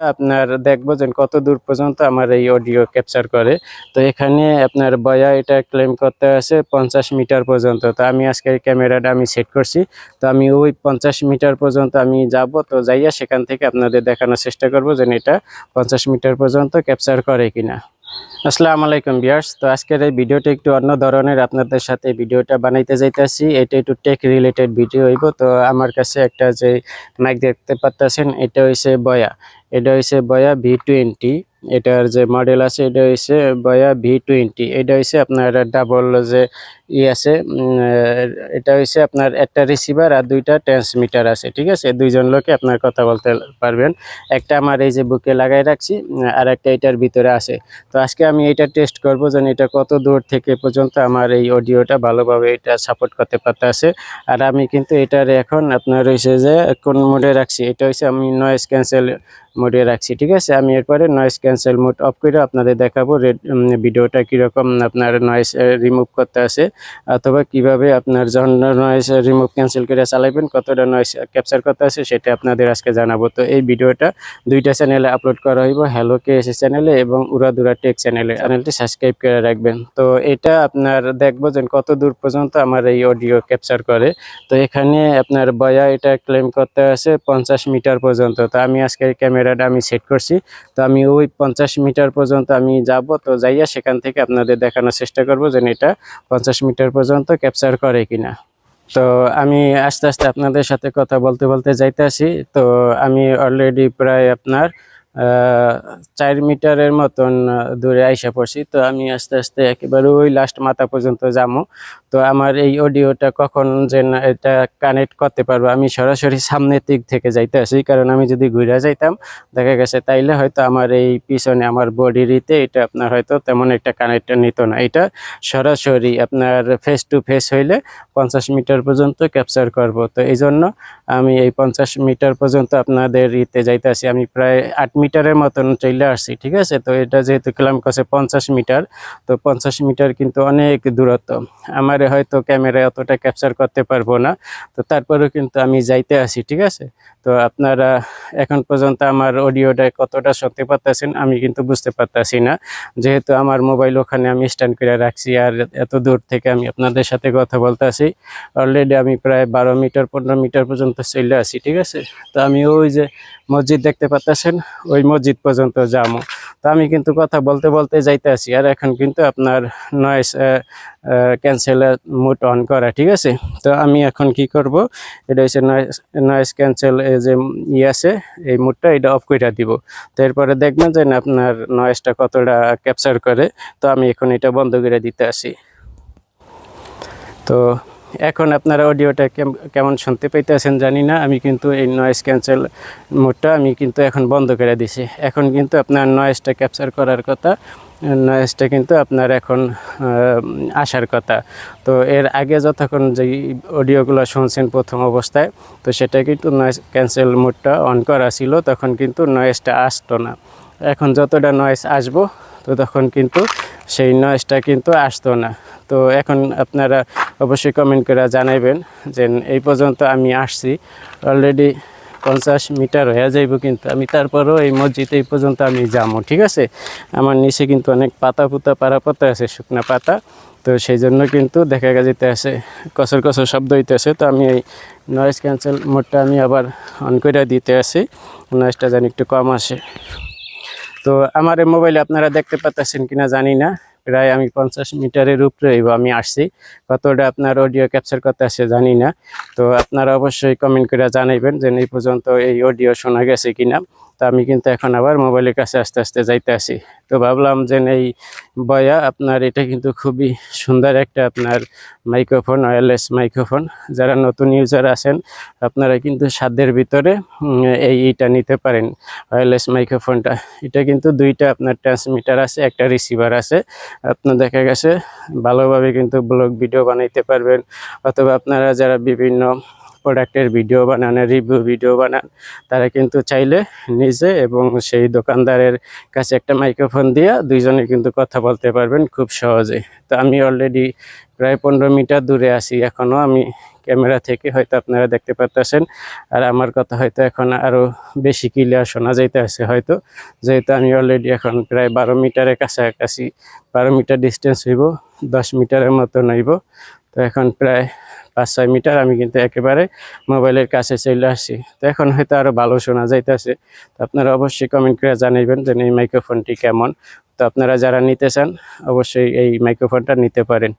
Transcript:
আপনার দেখব যে কত দূর পর্যন্ত আমার এই অডিও ক্যাপচার করে। তো এখানে আপনার বয়া এটা ক্লেম করতে আছে পঞ্চাশ মিটার পর্যন্ত। তো আমি আজকে ক্যামেরাটা আমি সেট করছি। তো আমি ওই পঞ্চাশ মিটার পর্যন্ত আমি যাব। তো যাইয়া সেখান থেকে আপনাদের দেখানোর চেষ্টা করব যে এটা পঞ্চাশ মিটার পর্যন্ত ক্যাপচার করে কিনা। আসসালামু আলাইকুম বিয়ার্স তো আজকের এই ভিডিওটা একটু অন্য ধরনের আপনাদের সাথে ভিডিওটা বানাইতে যাইতেছি। এটা একটু টেক রিলেটেড ভিডিও হইব। তো আমার কাছে একটা যে মাইক দেখতে পাচ্ছেন এটা হইছে বয়া এটা হইছে বয়া ভি টোয়েন্টি এটার যে মডেল আছে, এটা হইছে বয়া ভি টোয়েন্টি এটা হইছে আপনার ডাবল যে ই আছে এটা হইছে আপনার একটা রিসিভার আর দুইটা ট্রান্সমিটার আছে, ঠিক আছে? দুইজন লোকে আপনার কথা বলতে পারবেন। একটা আমার এই যে বুকে লাগাই রাখছি, আর একটা এটার ভিতরে আছে। তো আজকে আমি এটা টেস্ট করব যেন এটা কত দূর থেকে পর্যন্ত আমার এই অডিওটা ভালোভাবে এটা সাপোর্ট করতে পারতেছে। আর আমি কিন্তু এটার এখন আপনার রয়েছে যে কোন মোডে রাখছি, এটা হচ্ছে আমি নয়েজ ক্যান্সেল মোডে রাখছি, ঠিক আছে? আমি এরপরে নয়েস ক্যান্সেল মোড অফ করে আপনাদের দেখাবো রেড ভিডিওটা কীরকম আপনার নয়েস রিমুভ করতে আছে, অথবা কীভাবে আপনার যখন নয়েস রিমুভ ক্যান্সেল করে চালাবেন কতটা নয়েস ক্যাপচার করতে আছে, সেটা আপনাদের আজকে জানাব। তো এই ভিডিওটা দুইটা চ্যানেলে আপলোড করা হইব হ্যালো কে এস চ্যানেলে এবং উড়াদুরা টেক চ্যানেলে চ্যানেলটি সাবস্ক্রাইব করে রাখবেন। তো এটা আপনার দেখব যে কত দূর পর্যন্ত আমার এই অডিও ক্যাপচার করে। তো এখানে আপনার বয়া এটা ক্লেম করতে আছে পঞ্চাশ মিটার পর্যন্ত। তো আমি আজকে এই ক্যামেরাটা আমি সেট করছি। তো আমি ওই পঞ্চাশ মিটার পর্যন্ত আমি যাব, তো যাইয়া সেখান থেকে আপনাদের দেখানোর চেষ্টা করব যে এটা পঞ্চাশ মিটার পর্যন্ত ক্যাপচার করে কিনা। তো আমি আস্তে আস্তে আপনাদের সাথে কথা বলতে বলতে যাইতে আসি তো আমি অলরেডি প্রায় আপনার চার মিটারের মতন দূরে আইসা পড়ছি। তো আমি আস্তে আস্তে একেবারে ওই লাস্ট মাথা পর্যন্ত যাব তো আমার এই অডিওটা কখন যে এটা কানেক্ট করতে পারব, আমি সরাসরি সামনের দিক থেকে যাইতে আসি। কারণ আমি যদি ঘুরে যাইতাম, দেখা গেছে তাইলে হয়তো আমার এই পিছনে আমার বডিরিতে এটা আপনার হয়তো তেমন একটা কানেক্ট নিত না। এটা সরাসরি আপনার ফেস টু ফেস হইলে পঞ্চাশ মিটার পর্যন্ত ক্যাপচার করব। তো এই জন্য আমি এই পঞ্চাশ মিটার পর্যন্ত আপনাদের ইতে যাইতে আসি। আমি প্রায় আট মিটারের মতন চলে আসছি, ঠিক আছে? তো এটা যেহেতু ক্লাম করছে পঞ্চাশ মিটার, তো পঞ্চাশ মিটার কিন্তু অনেক দূরত্ব। আমার হয়তো ক্যামেরায় অতটা ক্যাপচার করতে পারব না, তো তারপরেও কিন্তু আমি যাইতে আসি, ঠিক আছে? তো আপনারা এখন পর্যন্ত আমার অডিওটা কতটা শুনতে পারতেছেন আমি কিন্তু বুঝতে পারতাছি না। যেহেতু আমার মোবাইল ওখানে আমি স্ট্যান্ড করে রাখছি আর এত দূর থেকে আমি আপনাদের সাথে কথা বলতে আসি অলরেডি আমি প্রায় বারো মিটার, পনেরো মিটার পর্যন্ত চলে আসি, ঠিক আছে? তো আমি ওই যে মসজিদ দেখতে পাচ্ছেন ওই মসজিদ পর্যন্ত যাব। তো আমি কিন্তু কথা বলতে বলতে যাইতে আছি আর এখন কিন্তু আপনার নয়েস ক্যান্সেল মুড অন করা, ঠিক আছে? তো আমি এখন কি করব? এটা হচ্ছে নয়েস নয়েস ক্যান্সেল যে ই আছে, এই মুডটা এটা অফ করে দিব। তো এরপরে দেখবেন যে না আপনার নয়েসটা কতটা ক্যাপচার করে। তো আমি এখন এটা বন্ধ করে দিতে আসি। তো এখন আপনারা অডিওটা কেমন শুনতে পাইতেছেন জানি না, আমি কিন্তু এই নয়েজ ক্যান্সেল মোডটা আমি কিন্তু এখন বন্ধ করে দিছি। এখন কিন্তু আপনার নয়েজটা ক্যাপচার করার কথা নয়েজটা কিন্তু আপনার এখন আসার কথা। তো এর আগে যতক্ষণ যে অডিওগুলো শুনছেন প্রথম অবস্থায়, তো সেটা কিন্তু নয়েজ ক্যান্সেল মোডটা অন করা ছিল, তখন কিন্তু নয়েজটা আসতো না। এখন যতটা নয়েজ আসব, তো তখন কিন্তু সেই নয়েজটা কিন্তু আসতো না। তো এখন আপনারা অবশ্যই কমেন্ট করে জানাইবেন যে এই পর্যন্ত আমি আসছি। অলরেডি পঞ্চাশ মিটার হয়ে যাইব কিন্তু আমি তারপরেও এই মসজিদ এই পর্যন্ত আমি যাব, ঠিক আছে? আমার নিচে কিন্তু অনেক পাতা পুতা পাতা পাতা আছে, শুকনা পাতা। তো সেই জন্য কিন্তু দেখা যেতে আছে, কসর কসর শব্দ হইতে হইতেছে তো আমি এই নয়েজ ক্যান্সেল মোডটা আমি আবার অন করে দিতে আসি নয়েজটা যেন একটু কম আসে। তো আমার এই মোবাইলে আপনারা দেখতে পাচ্ছেন কিনা জানি না। প্রায় আমি পঞ্চাশ মিটারের উপরে আমি আসছি। কতটা আপনার অডিও ক্যাপচার করতে আসে জানি না। তো আপনারা অবশ্যই কমেন্ট করে জানাইবেন যে এই পর্যন্ত এই অডিও শোনা গেছে কিনা। তো আমি কিন্তু এখন আবার মোবাইলের কাছে আস্তে আস্তে যাইতে আসি। তো ভাবলাম যে এই বয়া আপনার এটা কিন্তু খুবই সুন্দর একটা আপনার মাইক্রোফোন ওয়্যারলেস মাইক্রোফোন যারা নতুন ইউজার আছেন, আপনারা কিন্তু সাধ্যের ভিতরে এই এইটা নিতে পারেন ওয়্যারলেস মাইক্রোফোনটা এটা কিন্তু দুইটা আপনার ট্রান্সমিটার আছে, একটা রিসিভার আছে। আপনার দেখা গেছে, ভালোভাবে কিন্তু ব্লগ ভিডিও বানাইতে পারবেন। অথবা আপনারা যারা বিভিন্ন প্রোডাক্টের ভিডিও বানান রিভিউ ভিডিও বানান, তারা কিন্তু চাইলে নিজে এবং সেই দোকানদারের কাছে একটা মাইক্রোফোন দিয়ে দুইজনে কিন্তু কথা বলতে পারবেন খুব সহজে। তো আমি অলরেডি প্রায় পনেরো মিটার দূরে আছি এখনও আমি ক্যামেরা থেকে হয়তো আপনারা দেখতে পাচ্ছেন আর আমার কথা হয়তো এখন আরও বেশি ক্লিয়ার শোনা যাইতে আছে হয়তো। যেহেতু আমি অলরেডি এখন প্রায় বারো মিটারের কাছাকাছি, বারো মিটার ডিস্টেন্স হইব, দশ মিটারের মতো নইব তো এখন প্রায় পাঁচ ছয় মিটার, আমি কিন্তু একেবারে মোবাইলের কাছে চলে আসি তো এখন হয়তো আরও ভালো শোনা যাইতেছে। তো আপনারা অবশ্যই কমেন্ট করে জানাইবেন যে এই মাইক্রোফোনটি কেমন। তো আপনারা যারা নিতে চান, অবশ্যই এই মাইক্রোফোনটা নিতে পারেন।